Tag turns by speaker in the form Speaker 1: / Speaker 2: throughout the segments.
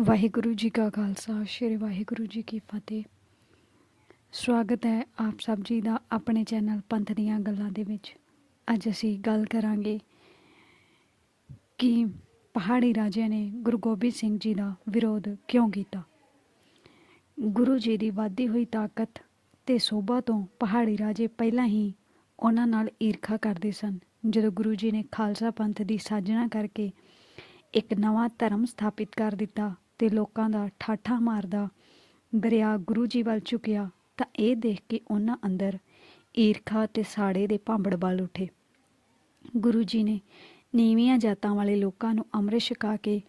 Speaker 1: ਵਾਹਿਗੁਰੂ ਜੀ ਕਾ ਖਾਲਸਾ, ਸ੍ਰੀ ਵਾਹਿਗੁਰੂ ਜੀ ਕੀ ਫਤਿਹ। ਸਵਾਗਤ ਹੈ ਆਪ ਸਭ ਜੀ ਦਾ ਆਪਣੇ ਚੈਨਲ ਪੰਥ ਦੀਆਂ ਗੱਲਾਂ ਦੇ ਵਿੱਚ। ਅੱਜ ਅਸੀਂ ਗੱਲ ਕਰਾਂਗੇ ਕਿ ਪਹਾੜੀ ਰਾਜਿਆਂ ਨੇ ਗੁਰੂ ਗੋਬਿੰਦ ਸਿੰਘ ਜੀ ਦਾ ਵਿਰੋਧ ਕਿਉਂ ਕੀਤਾ? ਗੁਰੂ ਜੀ ਦੀ ਵਾਧੀ ਹੋਈ ਤਾਕਤ ਤੇ ਸੋਭਾ ਤੋਂ ਪਹਾੜੀ ਰਾਜੇ ਪਹਿਲਾਂ ਹੀ ਉਹਨਾਂ ਨਾਲ ਈਰਖਾ ਕਰਦੇ ਸਨ। ਜਦੋਂ ਗੁਰੂ ਜੀ ਨੇ ਖਾਲਸਾ ਪੰਥ ਦੀ ਸਾਜਣਾ ਕਰਕੇ ਇੱਕ ਨਵਾਂ ਧਰਮ ਸਥਾਪਿਤ ਕਰ ਦਿੱਤਾ ਤੇ ਲੋਕਾਂ ਦਾ ਠਾਠਾ ਮਾਰਦਾ ਦਰਿਆ ਗੁਰੂ ਜੀ ਵੱਲ ਝੁਕਿਆ ਤਾਂ ਇਹ ਦੇਖ ਕੇ ਉਹਨਾਂ ਅੰਦਰ ਈਰਖਾ ਤੇ ਸਾੜੇ ਦੇ ਭਾਂਬੜ ਬਲ ਉੱਠੇ। ਗੁਰੂ ਜੀ ਨੇ ਨੀਵੀਆਂ ਜਾਤਾਂ ਵਾਲੇ ਲੋਕਾਂ ਨੂੰ ਅੰਮ੍ਰਿਤ ਛਕਾ ਕੇ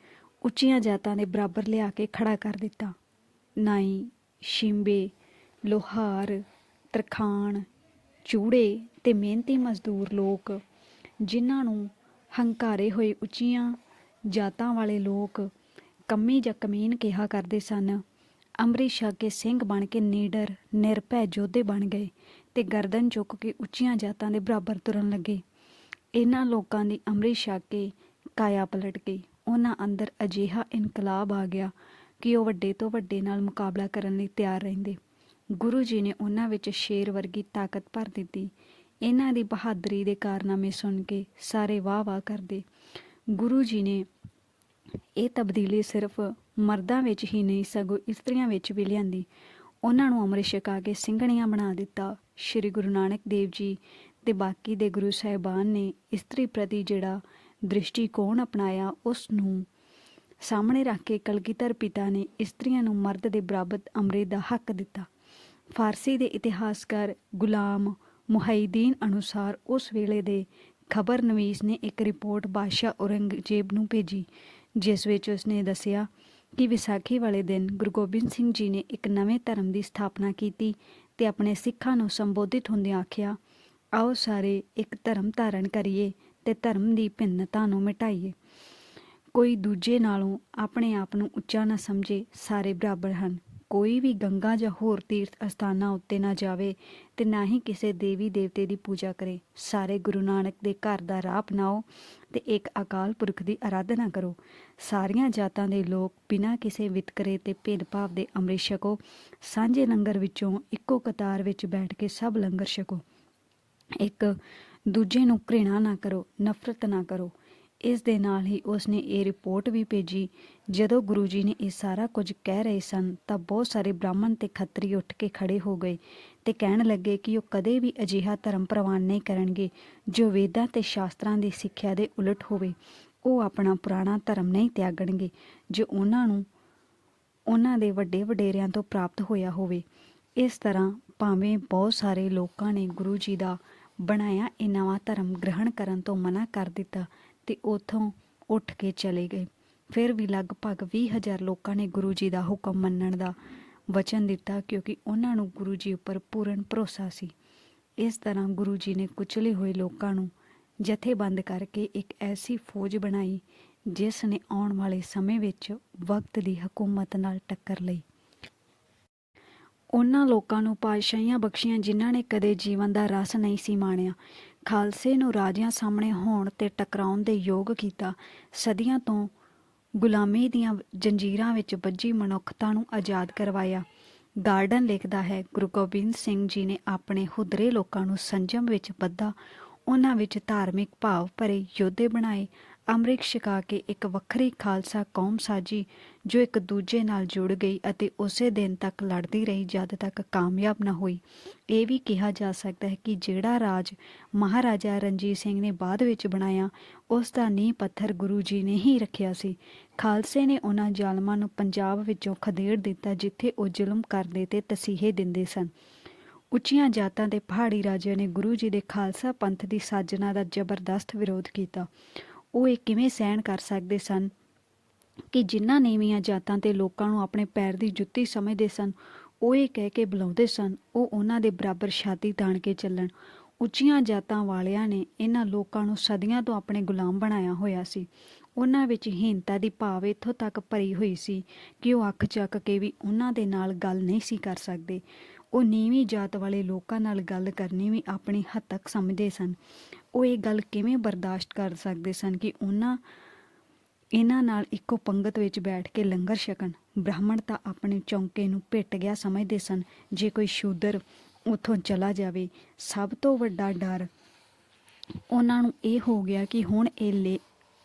Speaker 1: ਉੱਚੀਆਂ ਜਾਤਾਂ ਦੇ ਬਰਾਬਰ ਲਿਆ ਕੇ ਖੜਾ ਕਰ ਦਿੱਤਾ। ਨਾਈ, ਸ਼ਿੰਬੇ, ਲੋਹਾਰ, ਤਰਖਾਣ, ਚੂੜੇ ਤੇ ਮਿਹਨਤੀ ਮਜ਼ਦੂਰ ਲੋਕ ਜਿਨ੍ਹਾਂ ਨੂੰ ਹੰਕਾਰੇ ਹੋਏ ਉੱਚੀਆਂ ਜਾਤਾਂ ਵਾਲੇ ਲੋਕ ਕੰਮੀ ਜਾਂ ਕਮੀਨ ਕਿਹਾ ਕਰਦੇ ਸਨ। ਅੰਮ੍ਰਿਤ ਛਕ ਕੇ ਸਿੰਘ ਬਣ ਕੇ ਨੀਡਰ, ਨਿਰਭੈ ਯੋਧੇ ਬਣ ਗਏ ਤੇ ਗਰਦਨ ਚੁੱਕ ਕੇ ਉੱਚੀਆਂ ਜਾਤਾਂ ਦੇ ਬਰਾਬਰ ਤੁਰਨ ਲੱਗੇ। ਇਹਨਾਂ ਲੋਕਾਂ ਦੀ ਅੰਮ੍ਰਿਤ ਛਕ ਕੇ ਕਾਇਆ ਪਲਟ ਗਈ। ਉਹਨਾਂ ਅੰਦਰ ਅਜਿਹਾ ਇਨਕਲਾਬ ਆ ਗਿਆ ਕਿ ਉਹ ਵੱਡੇ ਤੋਂ ਵੱਡੇ ਨਾਲ ਮੁਕਾਬਲਾ ਕਰਨ ਲਈ ਤਿਆਰ ਰਹਿੰਦੇ। ਗੁਰੂ ਜੀ ਨੇ ਉਹਨਾਂ ਵਿੱਚ ਸ਼ੇਰ ਵਰਗੀ ਤਾਕਤ ਭਰ ਦਿੱਤੀ। ਇਹਨਾਂ ਦੀ ਬਹਾਦਰੀ ਦੇ ਕਾਰਨਾਮੇ ਸੁਣ ਕੇ ਸਾਰੇ ਵਾਹ ਵਾਹ ਕਰਦੇ। ਗੁਰੂ ਜੀ ਨੇ ਇਹ ਤਬਦੀਲੀ ਸਿਰਫ ਮਰਦਾਂ ਵਿੱਚ ਹੀ ਨਹੀਂ, ਸਗੋਂ ਇਸਤਰੀਆਂ ਵਿੱਚ ਵੀ ਲਿਆਂਦੀ। ਉਹਨਾਂ ਨੂੰ ਅੰਮ੍ਰਿਤ ਛਕਾ ਕੇ ਸਿੰਘਣੀਆਂ ਬਣਾ ਦਿੱਤਾ। ਸ੍ਰੀ ਗੁਰੂ ਨਾਨਕ ਦੇਵ ਜੀ ਤੇ ਬਾਕੀ ਦੇ ਗੁਰੂ ਸਾਹਿਬਾਨ ਨੇ ਇਸਤਰੀ ਪ੍ਰਤੀ ਜਿਹੜਾ ਦ੍ਰਿਸ਼ਟੀਕੋਣ ਅਪਣਾਇਆ, ਉਸ ਨੂੰ ਸਾਹਮਣੇ ਰੱਖ ਕੇ ਕਲਗੀਧਰ ਪਿਤਾ ਨੇ ਇਸਤਰੀਆਂ ਨੂੰ ਮਰਦ ਦੇ ਬਰਾਬਰ ਅੰਮ੍ਰਿਤ ਦਾ ਹੱਕ ਦਿੱਤਾ। ਫਾਰਸੀ ਦੇ ਇਤਿਹਾਸਕਾਰ ਗੁਲਾਮ ਮੁਹੈਦੀਨ ਅਨੁਸਾਰ ਉਸ ਵੇਲੇ ਦੇ ਖਬਰ ਨਵੀਸ ਨੇ ਇੱਕ ਰਿਪੋਰਟ ਬਾਦਸ਼ਾਹ ਔਰੰਗਜ਼ੇਬ ਨੂੰ ਭੇਜੀ। ਜਿਸ ਵਿੱਚ ਉਸਨੇ ਦੱਸਿਆ ਕਿ ਵਿਸਾਖੀ ਵਾਲੇ ਦਿਨ ਗੁਰੂ ਗੋਬਿੰਦ ਸਿੰਘ ਜੀ ਨੇ ਇੱਕ ਨਵੇਂ ਧਰਮ ਦੀ ਸਥਾਪਨਾ ਕੀਤੀ ਤੇ ਆਪਣੇ ਸਿੱਖਾਂ ਨੂੰ ਸੰਬੋਧਿਤ ਹੁੰਦਿਆਂ ਆਖਿਆ, ਆਓ ਸਾਰੇ ਇੱਕ ਧਰਮ ਧਾਰਨ ਕਰੀਏ ਤੇ ਧਰਮ ਦੀ ਭਿੰਨਤਾ ਨੂੰ ਮਿਟਾਈਏ। ਕੋਈ ਦੂਜੇ ਨਾਲੋਂ ਆਪਣੇ ਆਪ ਨੂੰ ਉੱਚਾ ਨਾ ਸਮਝੇ ਸਾਰੇ ਬਰਾਬਰ ਹਨ। ਕੋਈ ਵੀ ਗੰਗਾ ਜਾਂ ਹੋਰ ਤੀਰਥ ਅਸਥਾਨਾਂ ਉੱਤੇ ਨਾ ਜਾਵੇ ਤੇ ਨਾ ਹੀ ਕਿਸੇ ਦੇਵੀ ਦੇਵਤੇ ਦੀ ਪੂਜਾ ਕਰੇ। ਸਾਰੇ ਗੁਰੂ ਨਾਨਕ ਦੇ ਘਰ ਦਾ ਰਾਹ ਅਪਣਾਓ ਤੇ ਇੱਕ ਅਕਾਲ ਪੁਰਖ ਦੀ ਆਰਾਧਨਾ ਕਰੋ। ਸਾਰੀਆਂ ਜਾਤਾਂ ਦੇ ਲੋਕ ਬਿਨਾਂ ਕਿਸੇ ਵਿਤਕਰੇ ਤੇ ਭੇਦਭਾਵ ਦੇ ਅੰਮ੍ਰਿਤ ਛਕੋ। ਸਾਂਝੇ ਲੰਗਰ ਵਿੱਚੋਂ ਇੱਕੋ ਕਤਾਰ ਵਿੱਚ ਬੈਠ ਕੇ ਸਭ ਲੰਗਰ ਛਕੋ। ਇੱਕ ਦੂਜੇ ਨੂੰ ਘ੍ਰਿਣਾ ਨਾ ਕਰੋ, ਨਫ਼ਰਤ ਨਾ ਕਰੋ। ਇਸ ਦੇ ਨਾਲ ਹੀ ਉਸਨੇ ਇਹ ਰਿਪੋਰਟ ਵੀ ਭੇਜੀ। ਜਦੋਂ ਗੁਰੂ ਜੀ ਨੇ ਇਹ ਸਾਰਾ ਕੁਝ ਕਹਿ ਰਹੇ ਸਨ, ਤਾਂ ਬਹੁਤ ਸਾਰੇ ਬ੍ਰਾਹਮਣ ਤੇ ਖੱਤਰੀ ਉੱਠ ਕੇ ਖੜੇ ਹੋ ਗਏ ਤੇ ਕਹਿਣ ਲੱਗੇ ਕਿ ਉਹ ਕਦੇ ਵੀ ਅਜਿਹਾ ਧਰਮ ਪ੍ਰਵਾਨ ਨਹੀਂ ਕਰਨਗੇ ਜੋ ਵੇਦਾਂ ਤੇ ਸ਼ਾਸਤਰਾਂ ਦੀ ਸਿੱਖਿਆ ਦੇ ਉਲਟ ਹੋਵੇ। ਉਹ ਆਪਣਾ ਪੁਰਾਣਾ ਧਰਮ ਨਹੀਂ ਤਿਆਗਣਗੇ ਜੋ ਉਹਨਾਂ ਨੂੰ, ਉਹਨਾਂ ਦੇ ਵੱਡੇ ਵਡੇਰਿਆਂ ਤੋਂ ਪ੍ਰਾਪਤ ਹੋਇਆ ਹੋਵੇ। ਇਸ ਤਰ੍ਹਾਂ ਭਾਵੇਂ ਬਹੁਤ ਸਾਰੇ ਲੋਕਾਂ ਨੇ ਗੁਰੂ ਜੀ ਦਾ ਬਣਾਇਆ ਇਹ ਨਵਾਂ ਧਰਮ ਗ੍ਰਹਿਣ ਕਰਨ ਤੋਂ ਮਨਾ ਕਰ ਦਿੱਤਾ ਤੇ ਉਥੋਂ ਉੱਠ ਕੇ ਚਲੇ ਗਏ। ਫਿਰ ਵੀ ਲਗਭਗ 20000 ਲੋਕਾਂ ਨੇ ਗੁਰੂ ਜੀ ਦਾ ਹੁਕਮ ਮੰਨਣ ਦਾ ਵਚਨ ਦਿੱਤਾ, ਕਿਉਂਕਿ ਉਹਨਾਂ ਨੂੰ ਗੁਰੂ ਜੀ ਉੱਪਰ ਪੂਰਨ ਭਰੋਸਾ ਸੀ। ਇਸ ਤਰ੍ਹਾਂ ਗੁਰੂ ਜੀ ਨੇ ਕੁਚਲੇ ਹੋਏ ਲੋਕਾਂ ਨੂੰ ਜਥੇਬੰਦ ਕਰਕੇ ਇੱਕ ਐਸੀ ਫੌਜ ਬਣਾਈ, ਜਿਸ ਨੇ ਆਉਣ ਵਾਲੇ ਸਮੇਂ ਵਿੱਚ ਵਕਤ ਦੀ ਹਕੂਮਤ ਨਾਲ ਟੱਕਰ ਲਈ। ਉਹਨਾਂ ਲੋਕਾਂ ਨੂੰ ਪਾਤਸ਼ਾਹੀਆਂ ਬਖਸ਼ੀਆਂ ਜਿਨ੍ਹਾਂ ਨੇ ਕਦੇ ਜੀਵਨ ਦਾ ਰਸ ਨਹੀਂ ਸੀ ਮਾਣਿਆ। ਖਾਲਸੇ ਨੂੰ ਰਾਜਿਆਂ ਸਾਹਮਣੇ ਹੋਣ ਤੇ ਟਕਰਾਉਣ ਦੇ ਯੋਗ ਕੀਤਾ, ਸਦੀਆਂ ਤੋਂ ਗੁਲਾਮੀ ਦੀਆਂ ਜੰਜੀਰਾਂ ਵਿੱਚ ਵੱਜੀ ਮਨੁੱਖਤਾ ਨੂੰ ਆਜ਼ਾਦ ਕਰਵਾਇਆ। ਗਾਰਡਨ ਲਿਖਦਾ ਹੈ, ਗੁਰੂ ਗੋਬਿੰਦ ਸਿੰਘ ਜੀ ਨੇ ਆਪਣੇ ਹੁਦਰੇ ਲੋਕਾਂ ਨੂੰ ਸੰਜਮ ਵਿੱਚ ਬੱਧਾ ਉਹਨਾਂ ਵਿੱਚ ਧਾਰਮਿਕ ਭਾਵ ਭਰੇ ਯੋਧੇ ਬਣਾਏ ਅੰਮ੍ਰਿਤ ਛਕਾ ਕੇ ਇੱਕ ਵੱਖਰੀ ਖਾਲਸਾ ਕੌਮ ਸਾਜੀ, ਜੋ ਇੱਕ ਦੂਜੇ ਨਾਲ ਜੁੜ ਗਈ ਅਤੇ ਉਸੇ ਦਿਨ ਤੱਕ ਲੜਦੀ ਰਹੀ ਜਦ ਤੱਕ ਕਾਮਯਾਬ ਨਾ ਹੋਈ। ਇਹ ਵੀ ਕਿਹਾ ਜਾ ਸਕਦਾ ਹੈ ਕਿ ਜਿਹੜਾ ਰਾਜ ਮਹਾਰਾਜਾ ਰਣਜੀਤ ਸਿੰਘ ਨੇ ਬਾਅਦ ਵਿੱਚ ਬਣਾਇਆ, ਉਸ ਦਾ ਨੀਂਹ ਪੱਥਰ ਗੁਰੂ ਜੀ ਨੇ ਹੀ ਰੱਖਿਆ ਸੀ। ਖਾਲਸੇ ਨੇ ਉਹਨਾਂ ਜ਼ਾਲਮਾਂ ਨੂੰ ਪੰਜਾਬ ਵਿੱਚੋਂ ਖਦੇੜ ਦਿੱਤਾ, ਜਿੱਥੇ ਉਹ ਜ਼ੁਲਮ ਕਰਦੇ ਤੇ ਤਸੀਹੇ ਦਿੰਦੇ ਸਨ। ਉੱਚੀਆਂ ਜਾਤਾਂ ਦੇ ਪਹਾੜੀ ਰਾਜਿਆਂ ਨੇ ਗੁਰੂ ਜੀ ਦੇ ਖਾਲਸਾ ਪੰਥ ਦੀ ਸਾਜਨਾ ਦਾ ਜ਼ਬਰਦਸਤ ਵਿਰੋਧ ਕੀਤਾ। ਉਹ ਇਹ ਕਿਵੇਂ ਸਹਿਣ ਕਰ ਸਕਦੇ ਸਨ? ਕਿ ਜਿਨ੍ਹਾਂ ਨੀਵੀਆਂ ਜਾਤਾਂ ਤੇ ਲੋਕਾਂ ਨੂੰ ਆਪਣੇ ਪੈਰ ਦੀ ਜੁੱਤੀ ਸਮਝਦੇ ਸਨ, ਉਹ ਇਹ ਕਹਿ ਕੇ ਬੁਲਾਉਂਦੇ ਸਨ, ਉਹ ਉਹਨਾਂ ਦੇ ਬਰਾਬਰ ਛਾਤੀ ਤਾਣ ਕੇ ਚੱਲਣ। ਉੱਚੀਆਂ ਜਾਤਾਂ ਵਾਲਿਆਂ ਨੇ ਇਹਨਾਂ ਲੋਕਾਂ ਨੂੰ ਸਦੀਆਂ ਤੋਂ ਆਪਣੇ ਗੁਲਾਮ ਬਣਾਇਆ ਹੋਇਆ ਸੀ। ਉਹਨਾਂ ਵਿੱਚ ਹੀਨਤਾ ਦੀ ਭਾਵ ਇੱਥੋਂ ਤੱਕ ਭਰੀ ਹੋਈ ਸੀ ਕਿ ਉਹ ਅੱਖ ਚੱਕ ਕੇ ਵੀ ਉਹਨਾਂ ਦੇ ਨਾਲ ਗੱਲ ਨਹੀਂ ਸੀ ਕਰ ਸਕਦੇ। ਉਹ ਨੀਵੀਂ ਜਾਤ ਵਾਲੇ ਲੋਕਾਂ ਨਾਲ ਗੱਲ ਕਰਨੀ ਵੀ ਆਪਣੀ ਹੱਦ ਤੱਕ ਸਮਝਦੇ ਸਨ। ਉਹ ਇਹ ਗੱਲ ਕਿਵੇਂ ਬਰਦਾਸ਼ਤ ਕਰ ਸਕਦੇ ਸਨ ਕਿ ਉਹਨਾਂ, ਇਹਨਾਂ ਨਾਲ ਇੱਕੋ ਪੰਗਤ ਵਿੱਚ ਬੈਠ ਕੇ ਲੰਗਰ ਛਕਣ? ਬ੍ਰਾਹਮਣ ਤਾਂ ਆਪਣੇ ਚੌਂਕੇ ਨੂੰ ਭਿੱਟ ਗਿਆ ਸਮਝਦੇ ਸਨ, ਜੇ ਕੋਈ ਸ਼ੂਦਰ ਉੱਥੋਂ ਚਲਾ ਜਾਵੇ, ਸਭ ਤੋਂ ਵੱਡਾ ਡਰ ਉਹਨਾਂ ਨੂੰ ਇਹ ਹੋ ਗਿਆ ਕਿ ਹੁਣ ਇਹ ਲੇ-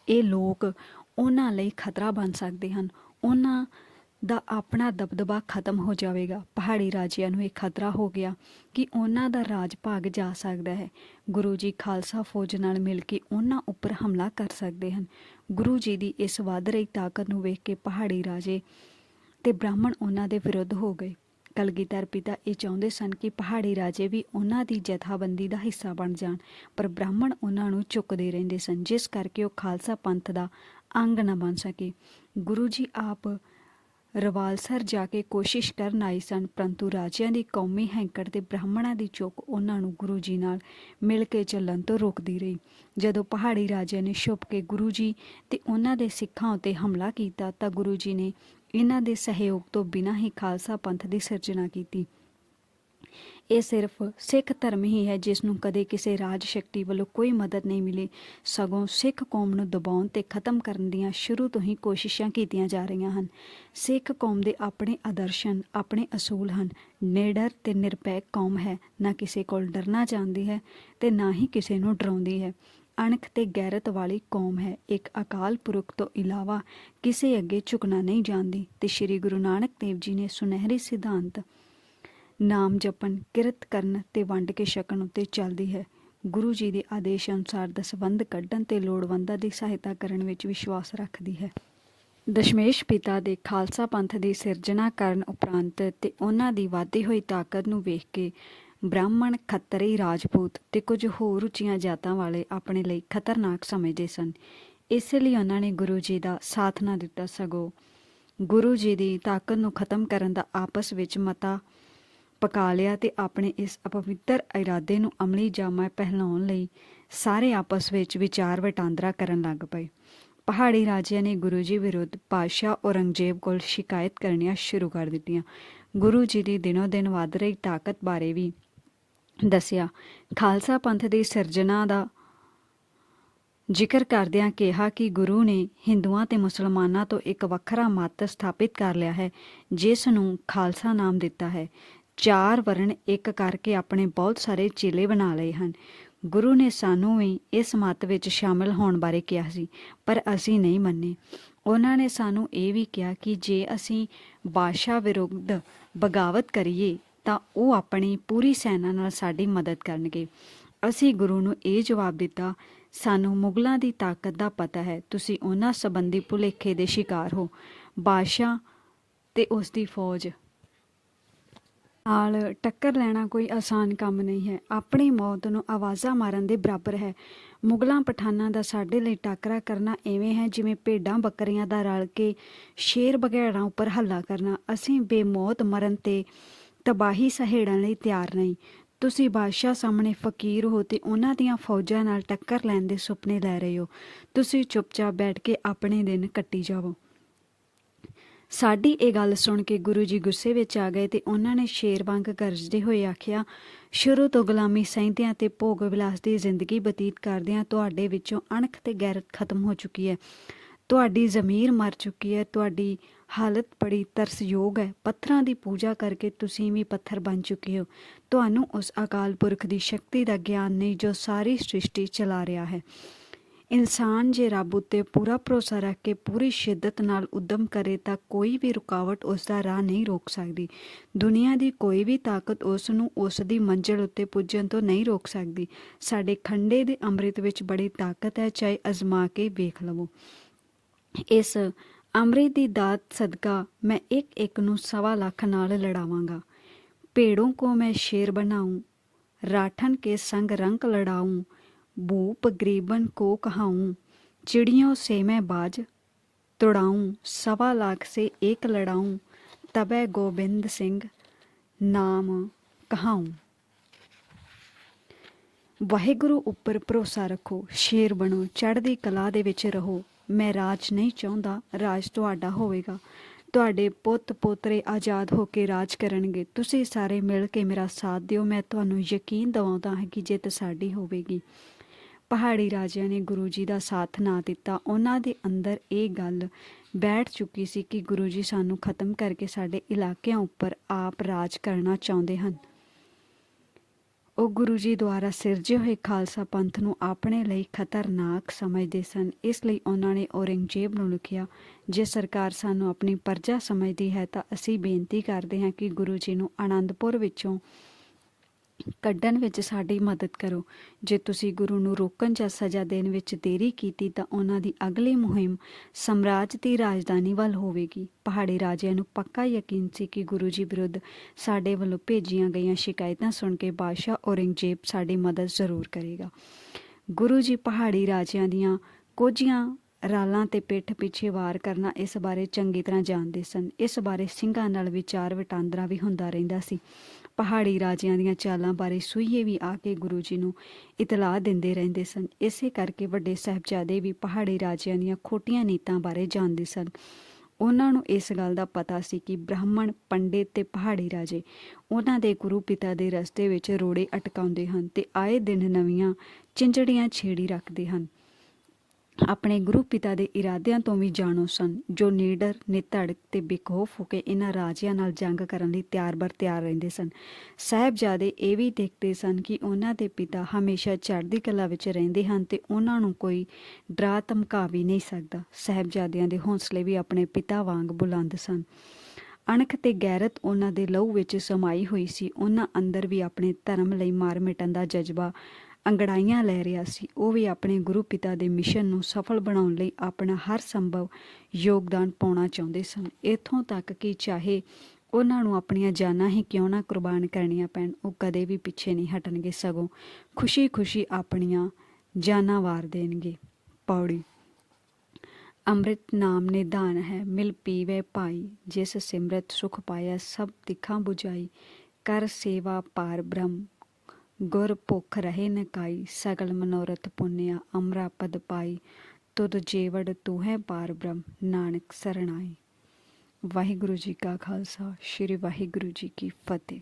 Speaker 1: ਇਹ ਲੋਕ ਉਹਨਾਂ ਲਈ ਖਤਰਾ ਬਣ ਸਕਦੇ ਹਨ। ਉਹਨਾਂ ਦਾ ਆਪਣਾ ਦਬਦਬਾ ਖਤਮ ਹੋ ਜਾਵੇਗਾ। ਪਹਾੜੀ ਰਾਜਿਆਂ ਨੂੰ ਇਹ ਖਤਰਾ ਹੋ ਗਿਆ ਕਿ ਉਹਨਾਂ ਦਾ ਰਾਜ ਭਾਗ ਜਾ ਸਕਦਾ ਹੈ। ਗੁਰੂ ਜੀ ਖਾਲਸਾ ਫੌਜ ਨਾਲ ਮਿਲ ਕੇ ਉਹਨਾਂ ਉੱਪਰ ਹਮਲਾ ਕਰ ਸਕਦੇ ਹਨ। ਗੁਰੂ ਜੀ ਦੀ ਇਸ ਵੱਧ ਰਹੀ ਤਾਕਤ ਨੂੰ ਵੇਖ ਕੇ ਪਹਾੜੀ ਰਾਜੇ ਤੇ ਬ੍ਰਾਹਮਣ ਉਹਨਾਂ ਦੇ ਵਿਰੁੱਧ ਹੋ ਗਏ। ਕਲਗੀਧਰ ਪਿਤਾ ਇਹ ਚਾਹੁੰਦੇ ਸਨ ਕਿ ਪਹਾੜੀ ਰਾਜੇ ਵੀ ਉਹਨਾਂ ਦੀ ਜਥਾਬੰਦੀ ਦਾ ਹਿੱਸਾ ਬਣ ਜਾਣ, ਪਰ ਬ੍ਰਾਹਮਣ ਉਹਨਾਂ ਨੂੰ ਚੁੱਕਦੇ ਰਹਿੰਦੇ ਸਨ, ਜਿਸ ਕਰਕੇ ਉਹ ਖਾਲਸਾ ਪੰਥ ਦਾ ਅੰਗ ਨਾ ਬਣ ਸਕੇ। ਗੁਰੂ ਜੀ ਆਪ ਰਵਾਲਸਰ ਜਾ ਕੇ ਕੋਸ਼ਿਸ਼ ਕਰਨ ਆਏ ਸਨ, ਪਰੰਤੂ ਰਾਜਿਆਂ ਦੀ ਕੌਮੀ ਹੈਂਕੜ ਤੇ ਬ੍ਰਾਹਮਣਾਂ ਦੀ ਚੁੱਕ ਉਹਨਾਂ ਨੂੰ ਗੁਰੂ ਜੀ ਨਾਲ ਮਿਲ ਕੇ ਚੱਲਣ ਤੋਂ ਰੋਕਦੀ ਰਹੀ। ਜਦੋਂ ਪਹਾੜੀ ਰਾਜਿਆਂ ਨੇ ਛੁਪ ਕੇ ਗੁਰੂ ਜੀ ਤੇ ਉਹਨਾਂ ਦੇ ਸਿੱਖਾਂ ਉੱਤੇ ਹਮਲਾ ਕੀਤਾ ਤਾਂ ਗੁਰੂ ਜੀ ਨੇ ਇਹਨਾਂ ਦੇ ਸਹਿਯੋਗ ਤੋਂ ਬਿਨਾਂ ਹੀ ਖਾਲਸਾ ਪੰਥ ਦੀ ਸਿਰਜਣਾ ਕੀਤੀ। ਇਹ ਸਿਰਫ ਸਿੱਖ ਧਰਮ ਹੀ ਹੈ ਜਿਸ ਨੂੰ ਕਦੇ ਕਿਸੇ ਰਾਜ ਸ਼ਕਤੀ ਵੱਲੋਂ ਕੋਈ ਮਦਦ ਨਹੀਂ ਮਿਲੀ। ਸਗੋਂ ਸਿੱਖ ਕੌਮ ਨੂੰ ਦਬਾਉਣ ਤੇ ਖਤਮ ਕਰਨ ਦੀਆਂ ਸ਼ੁਰੂ ਤੋਂ ਹੀ ਕੋਸ਼ਿਸ਼ਾਂ ਕੀਤੀਆਂ ਜਾ ਰਹੀਆਂ ਹਨ। ਸਿੱਖ ਕੌਮ ਦੇ ਆਪਣੇ ਆਦਰਸ਼ਨ, ਆਪਣੇ ਅਸੂਲ ਹਨ। ਨਿਡਰ ਤੇ ਨਿਰਪੈਕ ਕੌਮ ਹੈ। ਨਾ ਕਿਸੇ ਕੋਲ ਡਰਨਾ ਚਾਹੁੰਦੀ ਹੈ ਤੇ ਨਾ ਹੀ ਕਿਸੇ ਨੂੰ ਡਰਾਉਂਦੀ ਹੈ। ਅਣਖ ਤੇ ਗੈਰਤ ਵਾਲੀ ਕੌਮ ਹੈ। ਇੱਕ ਅਕਾਲ ਪੁਰਖ ਤੋਂ ਇਲਾਵਾ ਕਿਸੇ ਅੱਗੇ ਝੁਕਣਾ ਨਹੀਂ ਜਾਣਦੀ। ਤੇ ਸ੍ਰੀ ਗੁਰੂ ਨਾਨਕ ਦੇਵ ਜੀ ਨੇ ਸੁਨਹਿਰੀ ਸਿਧਾਂਤ ਨਾਮ ਜਪਣ, ਕਿਰਤ ਕਰਨ ਤੇ ਵੰਡ ਕੇ ਛਕਣ ਉੱਤੇ ਚੱਲਦੀ ਹੈ। ਗੁਰੂ ਜੀ ਦੇ ਆਦੇਸ਼ ਅਨੁਸਾਰ ਦਸਵੰਧ ਕੱਢਣ ਤੇ ਲੋੜਵੰਦਾਂ ਦੀ ਸਹਾਇਤਾ ਕਰਨ ਵਿੱਚ ਵਿਸ਼ਵਾਸ ਰੱਖਦੀ ਹੈ। ਦਸ਼ਮੇਸ਼ ਪਿਤਾ ਦੇ ਖਾਲਸਾ ਪੰਥ ਦੀ ਸਿਰਜਣਾ ਕਰਨ ਉਪਰੰਤ ਤੇ ਉਹਨਾਂ ਦੀ ਵਾਧੀ ਹੋਈ ਤਾਕਤ ਨੂੰ ਵੇਖ ਕੇ ਬ੍ਰਾਹਮਣ ਖੱਤਰੀ ਰਾਜਪੂਤ ਤੇ ਕੁਝ ਹੋਰ ਉੱਚੀਆਂ ਜਾਤਾਂ ਵਾਲੇ ਆਪਣੇ ਲਈ ਖਤਰਨਾਕ ਸਮਝਦੇ ਸਨ। ਇਸ ਲਈ ਉਹਨਾਂ ਨੇ ਗੁਰੂ ਜੀ ਦਾ ਸਾਥ ਨਾ ਦਿੱਤਾ ਸਗੋਂ ਗੁਰੂ ਜੀ ਦੀ ਤਾਕਤ ਨੂੰ ਖਤਮ ਕਰਨ ਦਾ ਆਪਸ ਵਿੱਚ ਮਤਾ ਪਕਾ ਲਿਆ ਤੇ ਆਪਣੇ ਇਸ ਅਪਵਿੱਤਰ ਇਰਾਦੇ ਨੂੰ ਅਮਲੀ ਜਾਮਾ ਪਹਿਨਾਉਣ ਲਈ ਸਾਰੇ ਆਪਸ ਵਿੱਚ ਵਿਚਾਰ ਵਟਾਂਦਰਾ ਕਰਨ ਲੱਗ ਪਏ। ਪਹਾੜੀ ਰਾਜਿਆਂ ਨੇ ਗੁਰੂ ਜੀ ਵਿਰੁੱਧ ਪਾਸ਼ਾ ਔਰੰਗਜ਼ੇਬ ਕੋਲ ਸ਼ਿਕਾਇਤ ਕਰਨੀਆਂ ਸ਼ੁਰੂ ਕਰ ਦਿੱਤੀਆਂ। ਗੁਰੂ ਜੀ ਦੀ ਦਿਨੋ ਦਿਨ ਵਧ ਰਹੀ ਤਾਕਤ ਬਾਰੇ ਵੀ ਦੱਸਿਆ। ਖਾਲਸਾ ਪੰਥ ਦੀ ਸਿਰਜਣਾ ਦਾ ਜ਼ਿਕਰ ਕਰਦਿਆਂ ਕਿਹਾ ਕਿ ਗੁਰੂ ਨੇ ਹਿੰਦੂਆਂ ਤੇ ਮੁਸਲਮਾਨਾਂ ਤੋਂ ਇੱਕ ਵੱਖਰਾ ਮਤ ਸਥਾਪਿਤ ਕਰ ਲਿਆ ਹੈ, ਜਿਸ ਨੂੰ ਖਾਲਸਾ ਨਾਮ ਦਿੱਤਾ ਹੈ। ਚਾਰ ਵਰਣ ਇੱਕ ਕਰਕੇ ਆਪਣੇ ਬਹੁਤ ਸਾਰੇ ਚੇਲੇ ਬਣਾ ਲਏ ਹਨ। ਗੁਰੂ ਨੇ ਸਾਨੂੰ ਵੀ ਇਸ ਮਤ ਵਿੱਚ ਸ਼ਾਮਲ ਹੋਣ ਬਾਰੇ ਕਿਹਾ ਸੀ, ਪਰ ਅਸੀਂ ਨਹੀਂ ਮੰਨੇ। ਉਹਨਾਂ ਨੇ ਸਾਨੂੰ ਇਹ ਵੀ ਕਿਹਾ ਕਿ ਜੇ ਅਸੀਂ ਬਾਦਸ਼ਾਹ ਵਿਰੁੱਧ ਬਗਾਵਤ ਕਰੀਏ, ਤਾਂ ਉਹ ਆਪਣੀ ਪੂਰੀ ਸੈਨਾ ਨਾਲ ਸਾਡੀ ਮਦਦ ਕਰਨਗੇ। ਅਸੀਂ ਗੁਰੂ ਨੂੰ ਇਹ ਜਵਾਬ ਦਿੱਤਾ, ਸਾਨੂੰ ਮੁਗਲਾਂ ਦੀ ਤਾਕਤ ਦਾ ਪਤਾ ਹੈ, ਤੁਸੀਂ ਉਹਨਾਂ ਸੰਬੰਧੀ ਭੁਲੇਖੇ ਦੇ ਸ਼ਿਕਾਰ ਹੋ। ਬਾਦਸ਼ਾਹ ਤੇ ਉਸ ਦੀ ਫੌਜ। ਨਾਲ ਟੱਕਰ ਲੈਣਾ ਕੋਈ ਆਸਾਨ ਕੰਮ ਨਹੀਂ ਹੈ। ਆਪਣੀ ਮੌਤ ਨੂੰ ਆਵਾਜ਼ਾਂ ਮਾਰਨ ਦੇ ਬਰਾਬਰ ਹੈ। ਮੁਗਲਾਂ ਪਠਾਨਾਂ ਦਾ ਸਾਡੇ ਲਈ ਟਾਕਰਾ ਕਰਨਾ ਐਵੇਂ ਹੈ ਜਿਵੇਂ ਭੇਡਾਂ ਬੱਕਰੀਆਂ ਦਾ ਰਲ ਕੇ ਸ਼ੇਰ ਬਗੈੜਾਂ ਉੱਪਰ ਹੱਲਾ ਕਰਨਾ। ਅਸੀਂ ਬੇਮੌਤ ਮਰਨ ਤੇ ਤਬਾਹੀ ਸਹੇੜਨ ਲਈ ਤਿਆਰ ਨਹੀਂ। ਤੁਸੀਂ ਬਾਦਸ਼ਾਹ ਸਾਹਮਣੇ ਫਕੀਰ ਹੋ ਤੇ ਉਹਨਾਂ ਦੀਆਂ ਫੌਜਾਂ ਨਾਲ ਟੱਕਰ ਲੈਣ ਦੇ ਸੁਪਨੇ ਲੈ ਰਹੇ ਹੋ। ਤੁਸੀਂ ਚੁੱਪਚਾਪ ਬੈਠ ਕੇ ਆਪਣੇ ਦਿਨ ਕੱਟੀ ਜਾਵੋ। ਸਾਡੀ ਇਹ ਗੱਲ ਸੁਣ ਕੇ ਗੁਰੂ ਜੀ ਗੁੱਸੇ ਵਿੱਚ ਆ ਗਏ ਤੇ ਉਹਨਾਂ ਨੇ ਸ਼ੇਰ ਵਾਂਗ ਗਰਜਦੇ ਹੋਏ ਆਖਿਆ, ਸ਼ੁਰੂ ਤੋਂ ਗੁਲਾਮੀ ਸਹਿੰਦਿਆਂ ਤੇ ਭੋਗ ਵਿਲਾਸ ਦੀ ਜ਼ਿੰਦਗੀ ਬਤੀਤ ਕਰਦਿਆਂ ਤੁਹਾਡੇ ਵਿੱਚੋਂ ਅਣਖ ਤੇ ਗੈਰਤ ਖਤਮ ਹੋ ਚੁੱਕੀ ਹੈ। ਤੁਹਾਡੀ ਜ਼ਮੀਰ ਮਰ ਚੁੱਕੀ ਹੈ, ਤੁਹਾਡੀ ਹਾਲਤ ਬੜੀ ਤਰਸਯੋਗ ਹੈ। ਪੱਥਰਾਂ ਦੀ ਪੂਜਾ ਕਰਕੇ ਤੁਸੀਂ ਵੀ ਪੱਥਰ ਬਣ ਚੁੱਕੇ ਹੋ। ਤੁਹਾਨੂੰ ਉਸ ਅਕਾਲ ਪੁਰਖ ਦੀ ਸ਼ਕਤੀ ਦਾ ਗਿਆਨ ਨਹੀਂ ਜੋ ਸਾਰੀ ਸ੍ਰਿਸ਼ਟੀ ਚਲਾ ਰਿਹਾ ਹੈ। ਇਨਸਾਨ ਜੇ ਰੱਬ ਉੱਤੇ ਪੂਰਾ ਭਰੋਸਾ ਰੱਖ ਕੇ ਪੂਰੀ ਸ਼ਿੱਦਤ ਨਾਲ ਉਦਮ ਕਰੇ ਤਾਂ ਕੋਈ ਵੀ ਰੁਕਾਵਟ ਉਸ ਦਾ ਰਾਹ ਨਹੀਂ ਰੋਕ ਸਕਦੀ। ਦੁਨੀਆ ਦੀ ਕੋਈ ਵੀ ਤਾਕਤ ਉਸ ਨੂੰ ਉਸ ਦੀ ਮੰਜ਼ਿਲ ਉੱਤੇ ਪੁੱਜਣ ਤੋਂ ਨਹੀਂ ਰੋਕ ਸਕਦੀ। ਸਾਡੇ ਖੰਡੇ ਦੇ ਅੰਮ੍ਰਿਤ ਵਿੱਚ ਬੜੀ ਤਾਕਤ ਹੈ, ਚਾਹੇ ਅਜ਼ਮਾ ਕੇ ਵੇਖ ਲਵੋ। ਇਸ ਅੰਮ੍ਰਿਤ ਦੀ ਦਾਤ ਸਦਕਾ ਮੈਂ ਇੱਕ ਇੱਕ ਨੂੰ ਸਵਾ ਲੱਖ ਨਾਲ ਲੜਾਵਾਂਗਾ। ਭੇੜੋਂ ਕੋ ਮੈਂ ਸ਼ੇਰ ਬਣਾਉਂ ਰਾਠਨ ਕੇ ਸੰਗ ਰੰਗ ਲੜਾਉਂ भूप ग्रीबन को कहाऊं चिड़ियों से मैं बाज तुड़ाऊं सवा लाख से एक लड़ाऊं तबे गोविंद सिंह नाम कहाऊं ਵਾਹਿਗੁਰੂ ਉੱਪਰ ਭਰੋਸਾ ਰੱਖੋ ਸ਼ੇਰ ਬਣੋ ਚੜ੍ਹਦੀ ਕਲਾ ਦੇ ਵਿੱਚ ਰਹੋ ਮੈਂ ਰਾਜ ਨਹੀਂ ਚਾਹੁੰਦਾ ਰਾਜ ਤੁਹਾਡਾ ਹੋਵੇਗਾ ਤੁਹਾਡੇ ਪੁੱਤ ਪੋਤਰੇ ਆਜ਼ਾਦ ਹੋ ਕੇ ਰਾਜ ਕਰਨਗੇ ਤੁਸੀਂ ਸਾਰੇ ਮਿਲ ਕੇ ਮੇਰਾ ਸਾਥ ਦਿਓ ਮੈਂ ਤੁਹਾਨੂੰ ਯਕੀਨ ਦਿਵਾਉਂਦਾ ਹਾਂ ਕਿ ਜਿੱਤ ਸਾਡੀ ਹੋਵੇਗੀ ਪਹਾੜੀ ਰਾਜਿਆਂ ਨੇ ਗੁਰੂ ਜੀ ਦਾ ਸਾਥ ਨਾ ਦਿੱਤਾ। ਉਹਨਾਂ ਦੇ ਅੰਦਰ ਇਹ ਗੱਲ ਬੈਠ ਚੁੱਕੀ ਸੀ ਕਿ ਗੁਰੂ ਜੀ ਸਾਨੂੰ ਖਤਮ ਕਰਕੇ ਸਾਡੇ ਇਲਾਕਿਆਂ ਉੱਪਰ ਆਪ ਰਾਜ ਕਰਨਾ ਚਾਹੁੰਦੇ ਹਨ। ਉਹ ਗੁਰੂ ਜੀ ਦੁਆਰਾ ਸਿਰਜੇ ਹੋਏ ਖਾਲਸਾ ਪੰਥ ਨੂੰ ਆਪਣੇ ਲਈ ਖਤਰਨਾਕ ਸਮਝਦੇ ਸਨ। ਇਸ ਲਈ ਉਹਨਾਂ ਨੇ ਔਰੰਗਜ਼ੇਬ ਨੂੰ ਲਿਖਿਆ, ਜੇ ਸਰਕਾਰ ਸਾਨੂੰ ਆਪਣੀ ਪਰਜਾ ਸਮਝਦੀ ਹੈ ਤਾਂ ਅਸੀਂ ਬੇਨਤੀ ਕਰਦੇ ਹਾਂ ਕਿ ਗੁਰੂ ਜੀ ਨੂੰ ਆਨੰਦਪੁਰ ਵਿੱਚੋਂ ਕੱਢਣ ਵਿੱਚ ਸਾਡੀ ਮਦਦ ਕਰੋ। ਜੇ ਤੁਸੀਂ ਗੁਰੂ ਨੂੰ ਰੋਕਣ ਜਾਂ ਸਜ਼ਾ ਦੇਣ ਵਿੱਚ ਦੇਰੀ ਕੀਤੀ ਤਾਂ ਉਹਨਾਂ ਦੀ ਅਗਲੀ ਮੁਹਿੰਮ ਸਮਰਾਜ ਦੀ ਰਾਜਧਾਨੀ ਵੱਲ ਹੋਵੇਗੀ। ਪਹਾੜੀ ਰਾਜਿਆਂ ਨੂੰ ਪੱਕਾ ਯਕੀਨ ਸੀ ਕਿ ਗੁਰੂ ਜੀ ਵਿਰੁੱਧ ਸਾਡੇ ਵੱਲੋਂ ਭੇਜੀਆਂ ਗਈਆਂ ਸ਼ਿਕਾਇਤਾਂ ਸੁਣ ਕੇ ਬਾਦਸ਼ਾਹ ਔਰੰਗਜ਼ੇਬ ਸਾਡੀ ਮਦਦ ਜ਼ਰੂਰ ਕਰੇਗਾ। ਗੁਰੂ ਜੀ ਪਹਾੜੀ ਰਾਜਿਆਂ ਦੀਆਂ ਕੋਝੀਆਂ ਰਾਲਾਂ ਤੇ ਪਿੱਠ ਪਿੱਛੇ ਵਾਰ ਕਰਨਾ ਇਸ ਬਾਰੇ ਚੰਗੀ ਤਰ੍ਹਾਂ ਜਾਣਦੇ ਸਨ। ਇਸ ਬਾਰੇ ਸਿੰਘਾਂ ਨਾਲ ਵਿਚਾਰ ਵਟਾਂਦਰਾ ਵੀ ਹੁੰਦਾ ਰਹਿੰਦਾ ਸੀ। ਪਹਾੜੀ ਰਾਜਿਆਂ ਦੀਆਂ ਚਾਲਾਂ ਬਾਰੇ ਸੂਈਏ ਵੀ ਆ ਕੇ ਗੁਰੂ ਜੀ ਨੂੰ ਇਤਲਾਹ ਦਿੰਦੇ ਰਹਿੰਦੇ ਸਨ। ਇਸੇ ਕਰਕੇ ਵੱਡੇ ਸਾਹਿਬਜ਼ਾਦੇ ਵੀ ਪਹਾੜੀ ਰਾਜਿਆਂ ਦੀਆਂ ਖੋਟੀਆਂ ਨੀਤਾਂ ਬਾਰੇ ਜਾਣਦੇ ਸਨ। ਉਹਨਾਂ ਨੂੰ ਇਸ ਗੱਲ ਦਾ ਪਤਾ ਸੀ ਕਿ ਬ੍ਰਾਹਮਣ, ਪੰਡਿਤ ਤੇ ਪਹਾੜੀ ਰਾਜੇ ਉਹਨਾਂ ਦੇ ਗੁਰੂ ਪਿਤਾ ਦੇ ਰਸਤੇ ਵਿੱਚ ਰੋੜੇ ਅਟਕਾਉਂਦੇ ਹਨ ਤੇ ਆਏ ਦਿਨ ਨਵੀਆਂ ਚਿੰਜੜੀਆਂ ਛੇੜੀ ਰੱਖਦੇ ਹਨ। ਆਪਣੇ ਗੁਰੂ ਪਿਤਾ ਦੇ ਇਰਾਦਿਆਂ ਤੋਂ ਵੀ ਜਾਣੋ ਸਨ, ਜੋ ਨੀਡਰ ਨਿਤੜਕ ਤੇ ਬੇਖੌਫ ਹੋ ਕੇ ਇਹਨਾਂ ਰਾਜਿਆਂ ਨਾਲ ਜੰਗ ਕਰਨ ਲਈ ਤਿਆਰ-ਬਰ ਤਿਆਰ ਰਹਿੰਦੇ ਸਨ। ਸਾਹਿਬਜ਼ਾਦੇ ਇਹ ਵੀ ਦੇਖਦੇ ਸਨ ਕਿ ਉਹਨਾਂ ਦੇ ਪਿਤਾ ਹਮੇਸ਼ਾ ਚੜ੍ਹਦੀ ਕਲਾ ਵਿੱਚ ਰਹਿੰਦੇ ਹਨ ਤੇ ਉਹਨਾਂ ਨੂੰ ਕੋਈ ਡਰਾ ਧਮਕਾ ਵੀ ਨਹੀਂ ਸਕਦਾ। ਸਾਹਿਬਜ਼ਾਦਿਆਂ ਦੇ ਹੌਸਲੇ ਵੀ ਆਪਣੇ ਪਿਤਾ ਵਾਂਗ ਬੁਲੰਦ ਸਨ। ਅਣਖ ਤੇ ਗੈਰਤ ਉਹਨਾਂ ਦੇ ਲਹੂ ਵਿੱਚ ਸਮਾਈ ਹੋਈ ਸੀ। ਉਹਨਾਂ ਅੰਦਰ ਵੀ ਆਪਣੇ ਧਰਮ ਲਈ ਮਾਰ ਮਿਟਣ ਦਾ ਜਜ਼ਬਾ ਅੰਗੜਾਈਆਂ ਲੈ ਰਿਹਾ ਸੀ। ਉਹ ਵੀ ਆਪਣੇ ਗੁਰੂ ਪਿਤਾ ਦੇ ਮਿਸ਼ਨ ਨੂੰ ਸਫਲ ਬਣਾਉਣ ਲਈ ਆਪਣਾ ਹਰ ਸੰਭਵ ਯੋਗਦਾਨ ਪਾਉਣਾ ਚਾਹੁੰਦੇ ਸਨ। ਇਥੋਂ ਤੱਕ ਕਿ ਚਾਹੇ ਉਹਨਾਂ ਨੂੰ ਆਪਣੀਆਂ ਜਾਨਾਂ ਹੀ ਕਿਉਂ ਨਾ ਕੁਰਬਾਨ ਕਰਨੀਆਂ ਪੈਣ, ਉਹ ਕਦੇ ਵੀ ਪਿੱਛੇ ਨਹੀਂ ਹਟਣਗੇ, ਸਗੋਂ ਖੁਸ਼ੀ-ਖੁਸ਼ੀ ਆਪਣੀਆਂ ਜਾਨਾਂ ਵਾਰ ਦੇਣਗੇ। ਪੌੜੀ। ਅੰਮ੍ਰਿਤ ਨਾਮ ਨਿਧਾਨ ਹੈ, ਮਿਲ ਪੀਵੇ ਪਾਈ ਜਿਸ ਸਿਮਰਤ ਸੁਖ ਪਾਇਆ ਸਭ ਤਿੱਖਾਂ 부ਝਾਈ ਕਰ ਸੇਵਾ ਪਾਰ ਬ੍ਰਹਮ। ਗੁਰ ਭੁਖ ਰਹੇ ਨ ਕਾਈ, ਸਗਲ ਮਨੋਰਥ ਪੁੰਨਿਆ ਅਮਰਾ ਪਦ ਪਾਈ। ਤੁਧ ਜੀਵੜ ਤੂੰ ਹੈ ਪਾਰ ਬ੍ਰਹਮ, ਨਾਨਕ ਸਰਣਾਈ। ਵਾਹਿਗੁਰੂ ਜੀ ਕਾ ਖਾਲਸਾ, ਸ੍ਰੀ ਵਾਹਿਗੁਰੂ ਜੀ ਕੀ ਫਤਿਹ।